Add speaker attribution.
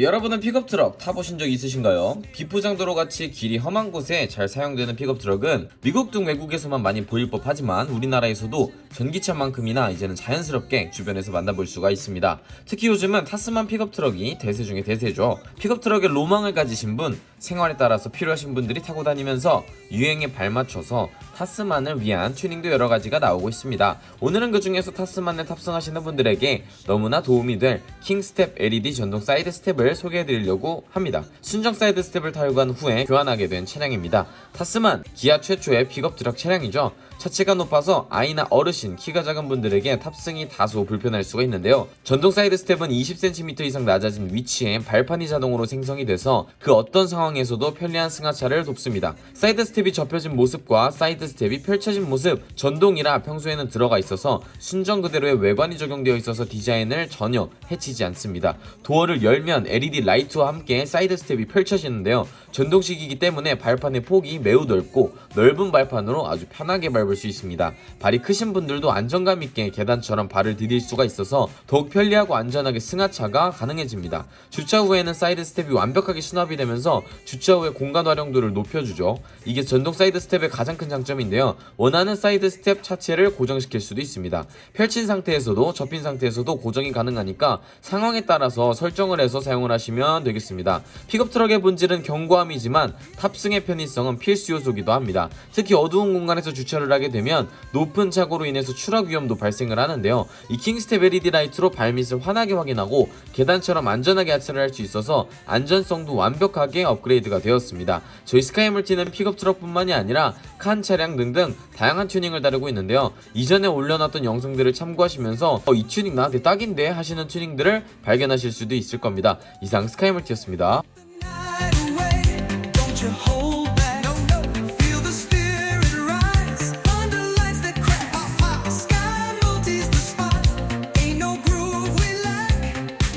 Speaker 1: 여러분은 픽업 트럭 타보신 적 있으신가요? 비포장도로 같이 길이 험한 곳에 잘 사용되는 픽업 트럭은 미국 등 외국에서만 많이 보일 법하지만 우리나라에서도 전기차만큼이나 이제는 자연스럽게 주변에서 만나볼 수가 있습니다. 특히 요즘은 타스만 픽업 트럭이 대세 중에 대세죠. 픽업 트럭의 로망을 가지신 분, 생활에 따라서 필요하신 분들이 타고 다니면서 유행에 발맞춰서 타스만을 위한 튜닝도 여러 가지가 나오고 있습니다. 오늘은 그 중에서 타스만을 탑승하시는 분들에게 너무나 도움이 될 킹스텝 LED 전동 사이드 스텝을 소개해드리려고 합니다. 순정 사이드 스텝을 탈거한 후에 교환하게 된 차량입니다. 타스만 기아 최초의 픽업 트럭 차량이죠. 차체가 높아서 아이나 어르신, 키가 작은 분들에게 탑승이 다소 불편할 수가 있는데요. 전동 사이드 스텝은 20cm 이상 낮아진 위치에 발판이 자동으로 생성이 돼서 그 어떤 상황에서도 편리한 승하차를 돕습니다. 사이드 스텝이 접혀진 모습과 사이드 스텝이 펼쳐진 모습, 전동이라 평소에는 들어가 있어서 순정 그대로의 외관이 적용되어 있어서 디자인을 전혀 해치지 않습니다. 도어를 열면 LED 라이트와 함께 사이드 스텝이 펼쳐지는데요. 전동식이기 때문에 발판의 폭이 매우 넓고 넓은 발판으로 아주 편하게 밟을 수 있습니다. 발이 크신 분들도 안정감 있게 계단처럼 발을 디딜 수가 있어서 더욱 편리하고 안전하게 승하차가 가능해집니다. 주차 후에는 사이드 스텝이 완벽하게 수납이 되면서 주차 후의 공간 활용도를 높여주죠. 이게 전동 사이드 스텝의 가장 큰 장점 인데요. 원하는 사이드 스텝 차체를 고정시킬 수도 있습니다. 펼친 상태에서도 접힌 상태에서도 고정이 가능하니까 상황에 따라서 설정을 해서 사용을 하시면 되겠습니다. 픽업 트럭의 본질은 견고함이지만 탑승의 편의성은 필수 요소기도 합니다. 특히 어두운 공간에서 주차를 하게 되면 높은 차고로 인해서 추락 위험도 발생을 하는데요. 이 킹스텝 LED 라이트로 발밑을 환하게 확인하고 계단처럼 안전하게 하차를 할 수 있어서 안전성도 완벽하게 업그레이드가 되었습니다. 저희 스카이물티는 픽업 트럭뿐만이 아니라 칸 차량 모양 등등 다양한 튜닝을 다루고 있는데요. 이전에 올려놨던 영상들을 참고하시면서 어, 이 튜닝 나한테 딱인데 하시는 튜닝들을 발견하실 수도 있을 겁니다. 이상 스카이몰티였습니다.